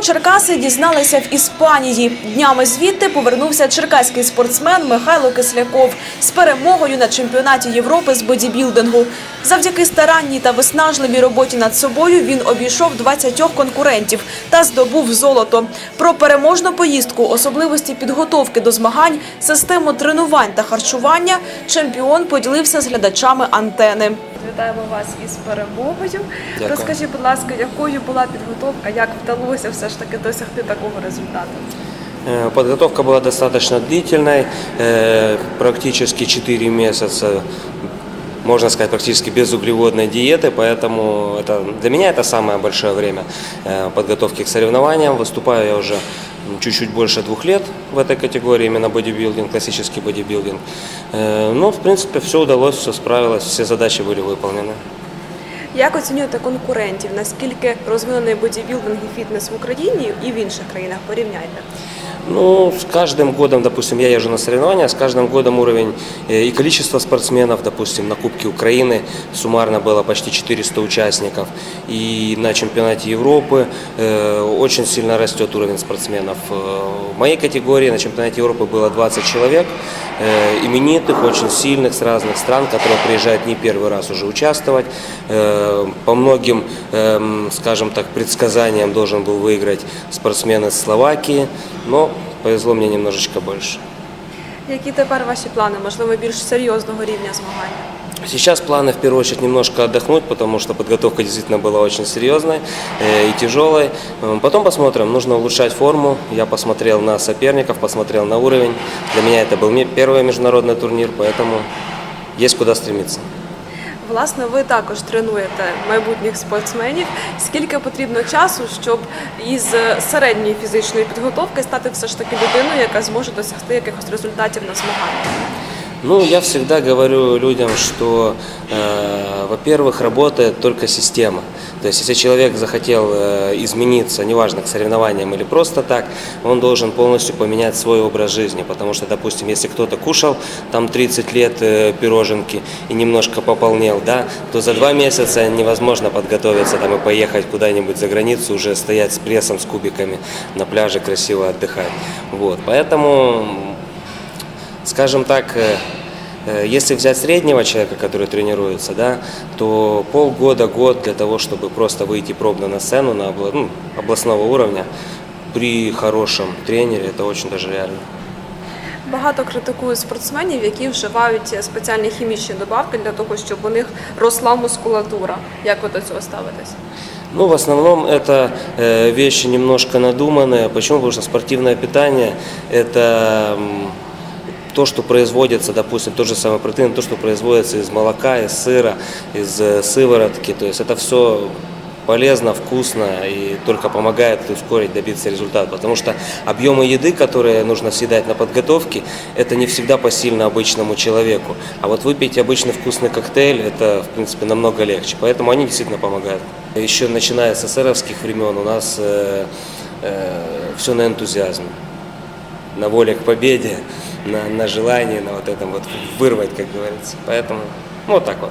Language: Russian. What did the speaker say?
Черкаси дізналися в Іспанії. Днями звідти повернувся черкаський спортсмен Михайло Кисляков з перемогою на чемпіонаті Європи з бодібілдингу. Завдяки старанній та виснажливій роботі над собою він обійшов 20 конкурентів та здобув золото. Про переможну поїздку, особливості підготовки до змагань, систему тренувань та харчування чемпіон поділився з глядачами антени. Вітаємо вас із перемогою. Дякую. Розкажіть, будь ласка, якою була підготовка, як вдалося все ж таки досягти такого результату? Э, Подготовка была достаточно длительной, э, практически 4 месяца, можно сказать, практически безуглеводной диеты, поэтому это, для меня это самое большое время э, подготовки к соревнованиям. Выступаю я уже м, чуть-чуть больше двух лет в этой категории, именно бодибилдинг, классический бодибилдинг. Э, Но, в принципе, все удалось, все справилось, все задачи были выполнены. Як оцінюєте конкурентів? Наскільки розвинений бодібілдинг і фітнес в Україні і в інших країнах? Порівняйте. Ну, с каждым годом, допустим, я езжу на соревнования, с каждым годом уровень э, и количество спортсменов, допустим, на Кубке Украины суммарно было почти 400 участников. И на чемпионате Европы э, очень сильно растет уровень спортсменов. Э, В моей категории на чемпионате Европы было 20 человек, э, именитых, очень сильных, с разных стран, которые приезжают не первый раз уже участвовать. Э, По многим, эм, скажем так, предсказаниям должен был выиграть спортсмен из Словакии, но повезло мне немножечко больше. Які тепер ваші плани? Можливо, більш серйозного рівня змагань? Сейчас планы в первую очередь немножко отдохнуть, потому что подготовка действительно была очень серьезной э, и тяжелой. Э, Потом посмотрим, нужно улучшать форму. Я посмотрел на соперников, посмотрел на уровень. Для меня это был ме- первый международный турнир, поэтому есть куда стремиться. Власне, ви також тренуєте майбутніх спортсменів. Скільки потрібно часу, щоб із середньої фізичної підготовки стати все ж таки людиною, яка зможе досягти якихось результатів на змаганнях? Ну, я всегда говорю людям, что, э, во-первых, работает только система. То есть, если человек захотел э, измениться, неважно, к соревнованиям или просто так, он должен полностью поменять свой образ жизни. Потому что, допустим, если кто-то кушал там 30 лет э, пироженки и немножко пополнел, да, то за два месяца невозможно подготовиться там, и поехать куда-нибудь за границу, уже стоять с прессом, с кубиками на пляже, красиво отдыхать. Вот. Поэтому скажем так, э, э, если взять среднего человека, который тренируется, да, то полгода, год для того, чтобы просто выйти пробно на сцену на обла- ну, областного уровня при хорошем тренере, это очень даже реально. Багато критикують спортсменів, які вживають спеціальні хімічні добавки для того, щоб у них росла мускулатура. Як ви до цього ставитесь? Ну, в основном это э, вещи немножко надуманные. Почему? Потому что спортивное питание – это м, то, что производится, допустим, тот же самый протеин, то, что производится из молока, из сыра, из э, сыворотки. То есть это все полезно, вкусно и только помогает ускорить, добиться результата. Потому что объемы еды, которые нужно съедать на подготовке, это не всегда посильно обычному человеку. А вот выпить обычный вкусный коктейль, это, в принципе, намного легче. Поэтому они действительно помогают. Еще начиная с эсеровских времен у нас все на энтузиазме, на воле к победе, на, на желании, на вот этом вот вырвать, как говорится. Поэтому ну, вот так вот.